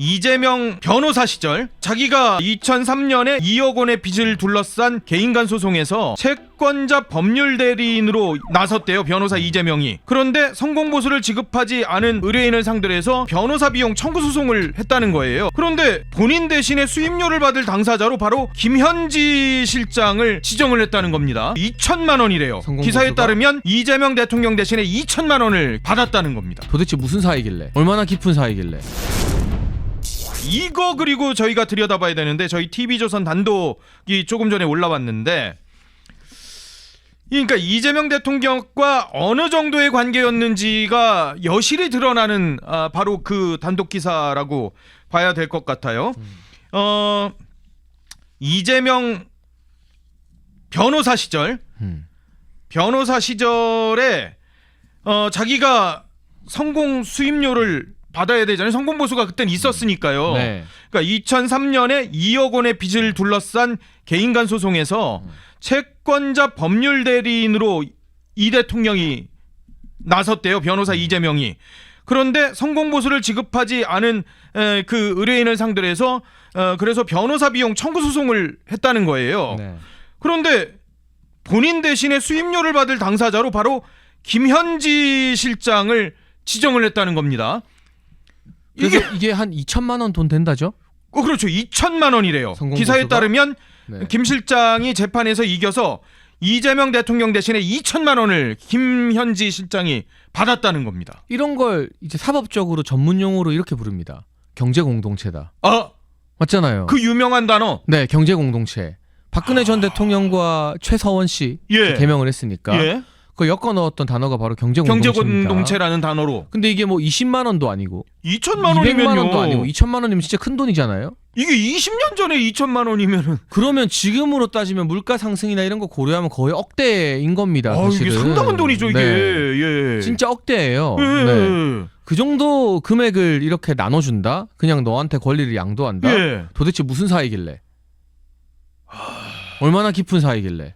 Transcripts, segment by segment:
이재명 변호사 시절 자기가 2003년에 2억 원의 빚을 둘러싼 개인간 소송에서 채권자 법률 대리인으로 나섰대요 변호사 이재명이 그런데 성공 보수를 지급하지 않은 의뢰인을 상대로 해서 변호사 비용 청구 소송을 했다는 거예요 그런데 본인 대신에 수임료를 받을 당사자로 바로 김현지 실장을 지정을 했다는 겁니다 2천만 원이래요? 기사에 따르면 이재명 대통령 대신에 2천만 원을 받았다는 겁니다 도대체 무슨 사이길래? 얼마나 깊은 사이길래? 이거 그리고 저희가 들여다봐야 되는데 저희 TV조선 단독이 조금 전에 올라왔는데 그러니까 이재명 대통령과 어느 정도의 관계였는지가 여실히 드러나는 아, 바로 그 단독 기사라고 봐야 될 것 같아요. 어 이재명 변호사 시절 음. 변호사 시절에 어 자기가 성공 수임료를 받아야 되잖아요. 성공 보수가 그땐 있었으니까요. 네. 그러니까 2003년에 2억 원의 빚을 둘러싼 개인 간 소송에서 채권자 법률 대리인으로 이 대통령이 나섰대요. 변호사 이재명이. 그런데 성공 보수를 지급하지 않은 에, 그 의뢰인을 상대로 해서 어, 그래서 변호사 비용 청구 소송을 했다는 거예요. 네. 그런데 본인 대신에 수임료를 받을 당사자로 바로 김현지 실장을 지정을 했다는 겁니다. 그래서 이게 이게, 한 2천만 원 돈 된다죠? 어, 그렇죠. 2천만 원이래요. 성공 기사에 보수가? 따르면 네. 김 실장이 재판에서 이겨서 이재명 대통령 대신에 2천만 원을 김현지 실장이 받았다는 겁니다. 이런 걸 이제 사법적으로 전문 용어로 이렇게 부릅니다. 경제 공동체다. 아, 맞잖아요. 그 유명한 단어. 네, 경제 공동체. 박근혜 전 대통령과 최서원 씨 예. 개명을 했으니까 예. 그 엮어 넣었던 단어가 바로 경제 경제 공동체입니다. 공동체라는 단어로 근데 이게 뭐 20만 원도 아니고 2천만 200만 원이면요. 원도 아니고 2천만 원이면 진짜 큰 돈이잖아요. 이게 20년 전에 2천만 원이면은 그러면 지금으로 따지면 물가 상승이나 이런 거 고려하면 거의 억대인 겁니다. 아, 사실은. 이게 상당한 돈이죠, 이게. 네. 예. 진짜 억대예요. 예. 네. 그 정도 금액을 이렇게 나눠준다? 그냥 너한테 권리를 양도한다? 예. 도대체 무슨 사이길래? 얼마나 깊은 사이길래?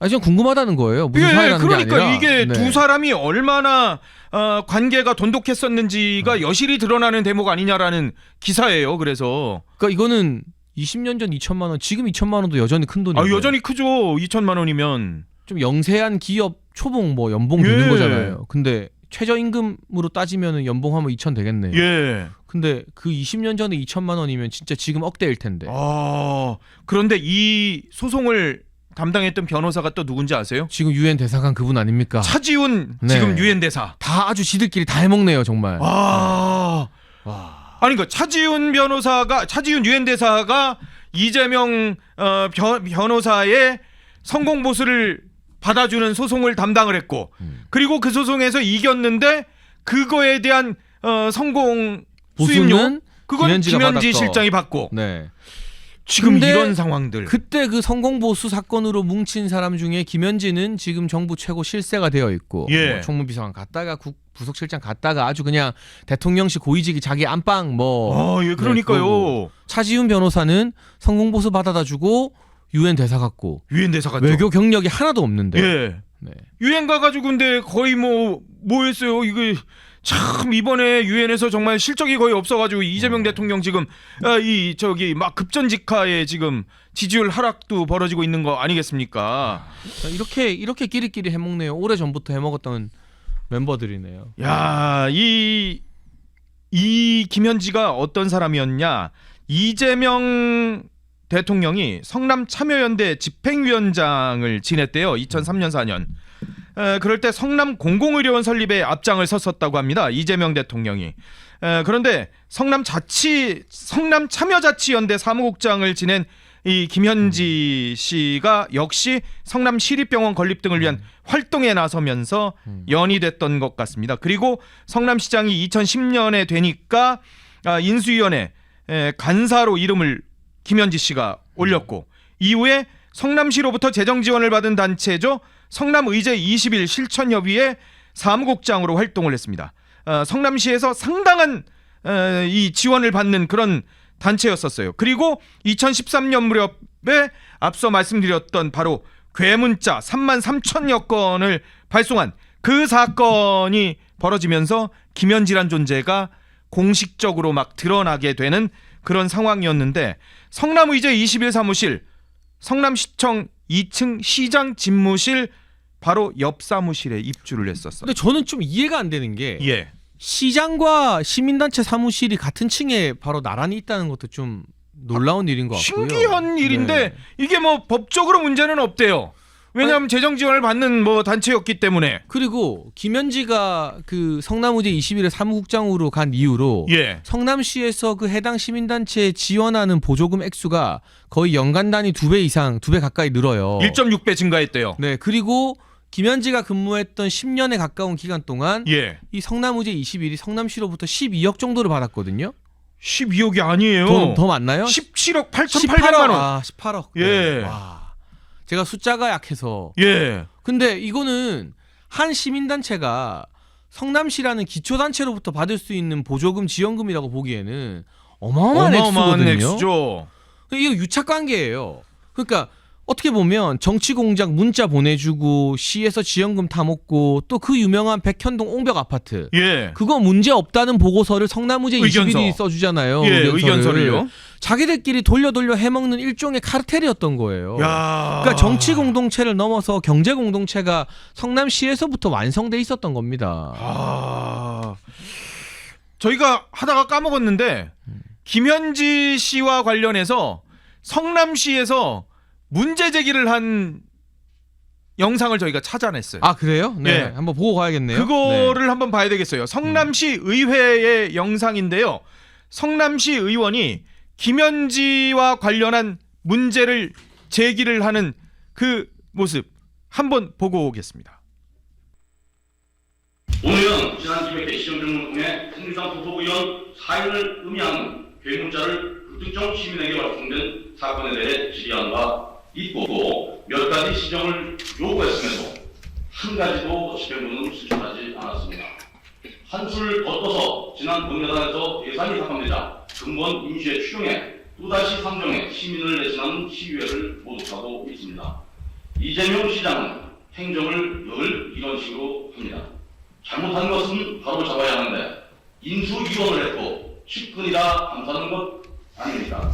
아, 좀 궁금하다는 거예요. 무슨 예, 사이라는 그러니까 게 아니라. 이게 네. 두 사람이 얼마나 어, 관계가 돈독했었는지가 음. 여실히 드러나는 대목 아니냐라는 기사예요. 그래서 그러니까 이거는 20년 전 2천만 원, 지금 2천만 원도 여전히 큰 돈이에요. 아, 여전히 크죠. 2천만 원이면. 좀 영세한 기업 초봉 뭐 연봉 되는 예. 거잖아요. 근데 최저임금으로 따지면 연봉하면 2천 되겠네요. 예. 근데 그 20년 전에 2천만 원이면 진짜 지금 억대일 텐데. 아, 그런데 이 소송을 담당했던 변호사가 또 누군지 아세요? 지금 유엔 대사관 그분 아닙니까? 차지훈 네. 지금 유엔 대사. 다 아주 지들끼리 다 해먹네요 정말. 아. 와. 아니 그 차지훈 변호사가 차지훈 유엔 대사가 이재명 어, 변, 변호사의 성공 보수를 받아주는 소송을 담당을 했고 음. 그리고 그 소송에서 이겼는데 그거에 대한 어, 성공 수임료 그건 김현지 받았고. 실장이 받고 네. 지금 근데 이런 상황들 그때 그 성공보수 사건으로 뭉친 사람 중에 김현지는 지금 정부 최고 실세가 되어 있고 예. 뭐 총무비서관 갔다가 국, 부속실장 갔다가 아주 그냥 대통령실 고위직이 자기 안방 뭐 아, 예, 네, 그러니까요. 차지훈 변호사는 성공보수 받아다 주고 유엔 대사 갔고 유엔 대사 같죠. 외교 경력이 하나도 없는데 예. 네. 유엔 가가지고 근데 거의 뭐 뭐했어요? 이게 참 이번에 유엔에서 정말 실적이 거의 없어가지고 이재명 대통령 지금 아, 이 저기 막 급전직하에 지금 지지율 하락도 벌어지고 있는 거 아니겠습니까? 자, 이렇게 이렇게 끼리끼리 해먹네요 오래 전부터 해먹었던 멤버들이네요 야, 이, 이 김현지가 어떤 사람이었냐? 이재명 대통령이 성남 참여연대 집행위원장을 지냈대요. 2003년 4년. 에, 그럴 때 성남 공공의료원 설립에 앞장을 섰었다고 합니다. 이재명 대통령이. 에, 그런데 성남 자치 성남 참여자치연대 사무국장을 지낸 이 김현지 씨가 역시 성남 시립병원 건립 등을 위한 활동에 나서면서 연이 됐던 것 같습니다. 그리고 성남시장이 2010년에 되니까 아, 인수위원회 에, 간사로 이름을 김현지 씨가 올렸고 이후에 성남시로부터 재정 지원을 받은 단체죠. 성남의제 20일 실천협의회 사무국장으로 활동을 했습니다. 어, 성남시에서 상당한 어, 이 지원을 받는 그런 단체였었어요. 그리고 2013년 무렵에 앞서 말씀드렸던 바로 괴문자 3만 3천여 건을 발송한 그 사건이 벌어지면서 김현지란 존재가 공식적으로 막 드러나게 되는 그런 상황이었는데 성남의제 21 사무실 성남시청 2층 시장 집무실 바로 옆 사무실에 입주를 했었어. 근데 저는 좀 이해가 안 되는 게 예. 시장과 시민단체 사무실이 같은 층에 바로 나란히 있다는 것도 좀 놀라운 일인 것 같고요. 신기한 일인데 네. 이게 뭐 법적으로 문제는 없대요. 왜냐하면 재정 지원을 받는 뭐 단체였기 때문에. 그리고 김현지가 그 성남의제 21회 사무국장으로 간 이후로 예. 성남시에서 그 해당 시민단체에 지원하는 보조금 액수가 거의 연간 단위 두 배 이상, 두 배 가까이 늘어요. 1.6배 증가했대요. 네, 그리고 김현지가 근무했던 10년에 가까운 기간 동안 예. 이 성남의제 21이 성남시로부터 12억 정도를 받았거든요. 12억이 아니에요. 더, 더 많나요? 17억 8,800만 원. 아, 18억. 예. 와. 제가 숫자가 약해서. 예. 근데 이거는 한 시민단체가 성남시라는 기초단체로부터 받을 수 있는 보조금 지원금이라고 보기에는 어마어마한, 어마어마한 액수거든요. 액수죠. 이거 유착 관계예요. 그러니까 어떻게 보면 정치 공작 문자 보내주고 시에서 지원금 타먹고 또 그 유명한 백현동 옹벽 아파트 예. 그거 문제 없다는 보고서를 성남의제 의견서. 21이 써주잖아요. 예, 의견서를. 의견서를요. 자기들끼리 돌려 돌려 해먹는 일종의 카르텔이었던 거예요. 야. 그러니까 정치 공동체를 넘어서 경제 공동체가 성남시에서부터 완성돼 있었던 겁니다. 아. 저희가 하다가 까먹었는데 김현지 씨와 관련해서 성남시에서 문제 제기를 한 영상을 저희가 찾아냈어요. 아 그래요? 네, 예. 한번 보고 가야겠네요. 그거를 한번 봐야 되겠어요. 성남시 의회의 영상인데요. 성남시 의원이 김현지와 관련한 문제를 제기를 하는 그 모습 한번 보고 오겠습니다. 오늘은 지난 200대 시정정을 통해 새누리당 소속 의원 사인을 의미하는 괴문자를 불특정 시민에게 발송된 사건에 대해 질의한 바 있고 몇 가지 시정을 요구했음에도 한 가지도 집행부는 수출하지 않았습니다. 한술 더 떠서 지난 본여단에서 예산이 삭감되자 근본 임시에 추경해 또다시 상정해 시민을 내신하는 시위회를 모독하고 있습니다. 이재명 시장은 행정을 늘 이런 식으로 합니다. 잘못한 것은 바로 잡아야 하는데 인수위원을 했고 측근이다 감사하는 것 아닙니까?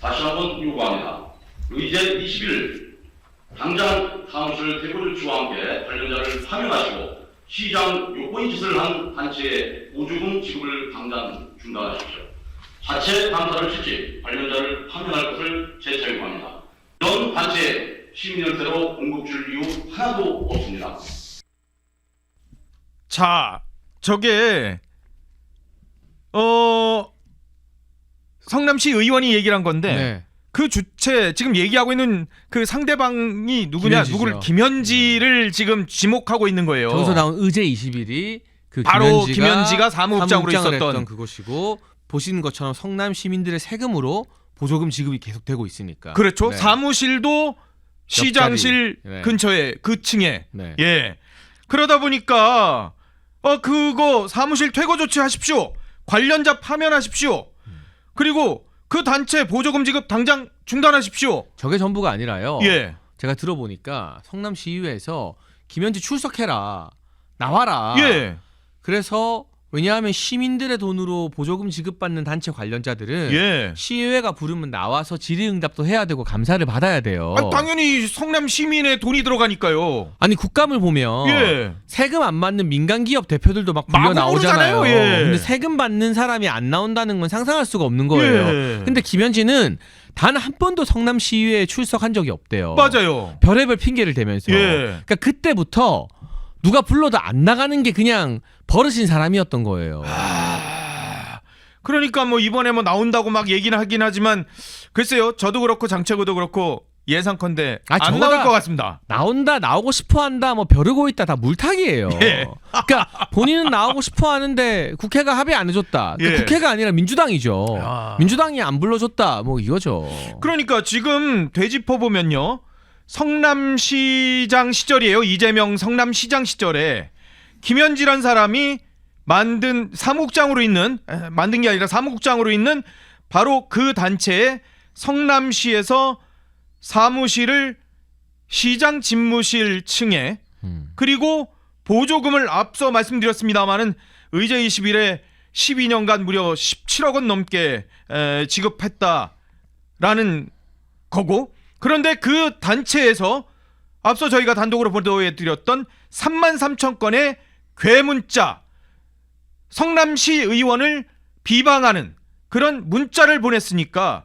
다시 한번 요구합니다. 의제 20일 당장 사무실 대구를 주와 함께 관련자를 파면하시고 시장 요건인 짓을 한 단체의 보조금 지급을 당장 중단하십시오. 자체 감사를 실시 관련자를 파면할 것을 재차 요구합니다. 이런 단체에 시민 형태로 공급 줄 이유 하나도 없습니다. 자, 저게 어 성남시 의원이 얘기를 한 건데 네. 그 주체 지금 얘기하고 있는 그 상대방이 누구냐 김현지죠. 누구를 김현지를 지금 지목하고 있는 거예요. 저기서 나온 의제 21이 그 바로 김현지가, 사무국장으로 사무국장을 있었던 했던 그곳이고 보시는 것처럼 성남 시민들의 세금으로 보조금 지급이 계속되고 있으니까. 그렇죠. 네. 사무실도 시장실 네. 근처에 그 층에 네. 예 그러다 보니까 어 그거 사무실 퇴거 조치하십시오. 관련자 파면하십시오. 그리고 그 단체 보조금 지급 당장 중단하십시오. 저게 전부가 아니라요. 예. 제가 들어보니까 성남 시의회에서 김현지 출석해라. 나와라. 예. 그래서 왜냐하면 시민들의 돈으로 보조금 지급받는 단체 관련자들은 예. 시의회가 부르면 나와서 질의응답도 해야 되고 감사를 받아야 돼요. 아니, 당연히 성남 시민의 돈이 들어가니까요. 아니 국감을 보면 예. 세금 안 받는 민간 기업 대표들도 막 불려 마구 나오잖아요. 부르잖아요, 예. 근데 세금 받는 사람이 안 나온다는 건 상상할 수가 없는 거예요. 예. 근데 김현지는 단한 번도 성남 시의회에 출석한 적이 없대요. 맞아요. 별의별 핑계를 대면서. 예. 그러니까 그때부터 누가 불러도 안 나가는 게 그냥 버릇인 사람이었던 거예요. 아, 그러니까 뭐 이번에 뭐 나온다고 막 얘기는 하긴 하지만 글쎄요. 저도 그렇고 장채구도 그렇고 예상컨대 아, 안 저거다- 나올 것 같습니다. 나온다 나오고 싶어 한다 뭐 벼르고 있다 다 물타기예요. 예. 그러니까 본인은 나오고 싶어 하는데 국회가 합의 안 해줬다. 그러니까 예. 국회가 아니라 민주당이죠. 아. 민주당이 안 불러줬다. 뭐 이거죠. 그러니까 지금 되짚어 보면요. 성남시장 시절이에요. 이재명 성남시장 시절에 김현지란 사람이 만든 사무국장으로 있는 에, 만든 게 아니라 사무국장으로 있는 바로 그 단체에 성남시에서 사무실을 시장 집무실 층에 음. 그리고 보조금을 앞서 말씀드렸습니다마는 의제 21에 12년간 무려 17억 원 넘게 에, 지급했다라는 거고 그런데 그 단체에서 앞서 저희가 단독으로 보도해 드렸던 3만 3천 건의 괴문자 성남시 의원을 비방하는 그런 문자를 보냈으니까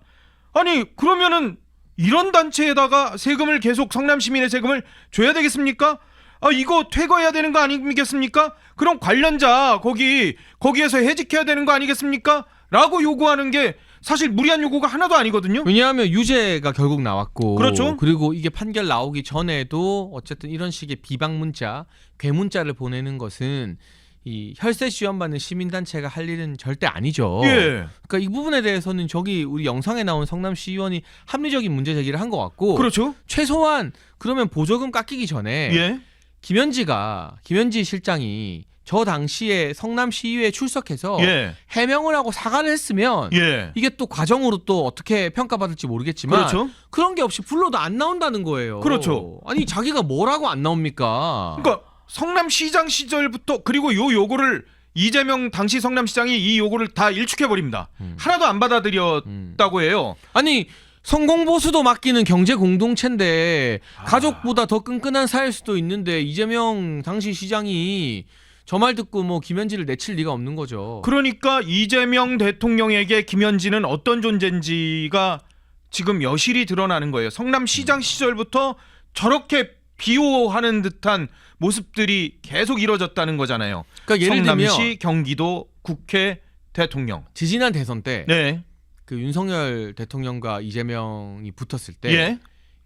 아니 그러면은 이런 단체에다가 세금을 계속 성남 시민의 세금을 줘야 되겠습니까? 아 이거 퇴거해야 되는 거 아니겠습니까? 그럼 관련자 거기 거기에서 해직해야 되는 거 아니겠습니까? 라고 요구하는 게 사실 무리한 요구가 하나도 아니거든요. 왜냐하면 유죄가 결국 나왔고 그렇죠. 그리고 이게 판결 나오기 전에도 어쨌든 이런 식의 비방 문자, 괴문자를 보내는 것은 이 혈세 지원받는 시민 단체가 할 일은 절대 아니죠. 예. 그러니까 이 부분에 대해서는 저기 우리 영상에 나온 성남시 의원이 합리적인 문제 제기를 한 것 같고 그렇죠. 최소한 그러면 보조금 깎이기 전에 예. 김현지가 김현지 실장이 저 당시에 성남시의회에 출석해서 예. 해명을 하고 사과를 했으면 예. 이게 또 과정으로 또 어떻게 평가받을지 모르겠지만 그렇죠. 그런 게 없이 불러도 안 나온다는 거예요. 그렇죠. 아니 자기가 뭐라고 안 나옵니까? 그러니까 성남시장 시절부터 그리고 요 요구를 이재명 당시 성남시장이 이 요구를 다 일축해 버립니다. 음. 하나도 안 받아들였다고 음. 해요. 아니 성공보수도 맡기는 경제 공동체인데 아. 가족보다 더 끈끈한 사이일 수도 있는데 이재명 당시 시장이 저 말 듣고 뭐 김현지를 내칠 리가 없는 거죠. 그러니까 이재명 대통령에게 김현지는 어떤 존재인지가 지금 여실히 드러나는 거예요. 성남시장 시절부터 저렇게 비호하는 듯한 모습들이 계속 이뤄졌다는 거잖아요. 그러니까 예를 성남시, 들면 경기도, 국회, 대통령. 지지난 대선 때그 네. 윤석열 대통령과 이재명이 붙었을 때 예.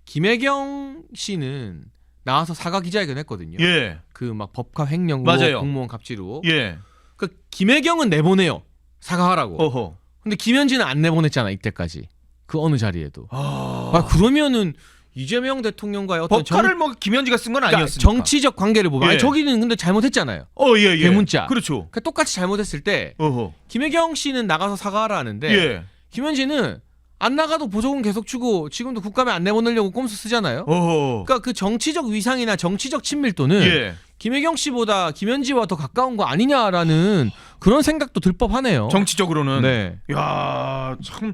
김혜경 씨는 나와서 사과 기자회견 했거든요. 예. 그 막 법카 횡령 맞아요. 공무원 갑질로. 예. 그 김혜경은 내보내요. 사과하라고. 어허. 근데 김현지는 안 내보냈잖아 이때까지. 그 어느 자리에도. 아. 아 그러면은 이재명 대통령과의 어떤 법카를 정, 뭐 김현지가 쓴건 그러니까 아니었습니까? 정치적 관계를 보면 예. 아니 저기는 근데 잘못했잖아요. 어, 예, 예. 괴문자. 그렇죠. 그러니까 똑같이 잘못했을 때 어허. 김혜경 씨는 나가서 사과하라 하는데 예. 김현지는 안 나가도 보조금 계속 주고 지금도 국감에 안 내보내려고 꼼수 쓰잖아요. 어허. 그러니까 그 정치적 위상이나 정치적 친밀도는 예. 김혜경 씨보다 김현지와 더 가까운 거 아니냐라는 그런 생각도 들 법하네요. 정치적으로는 네. 야, 참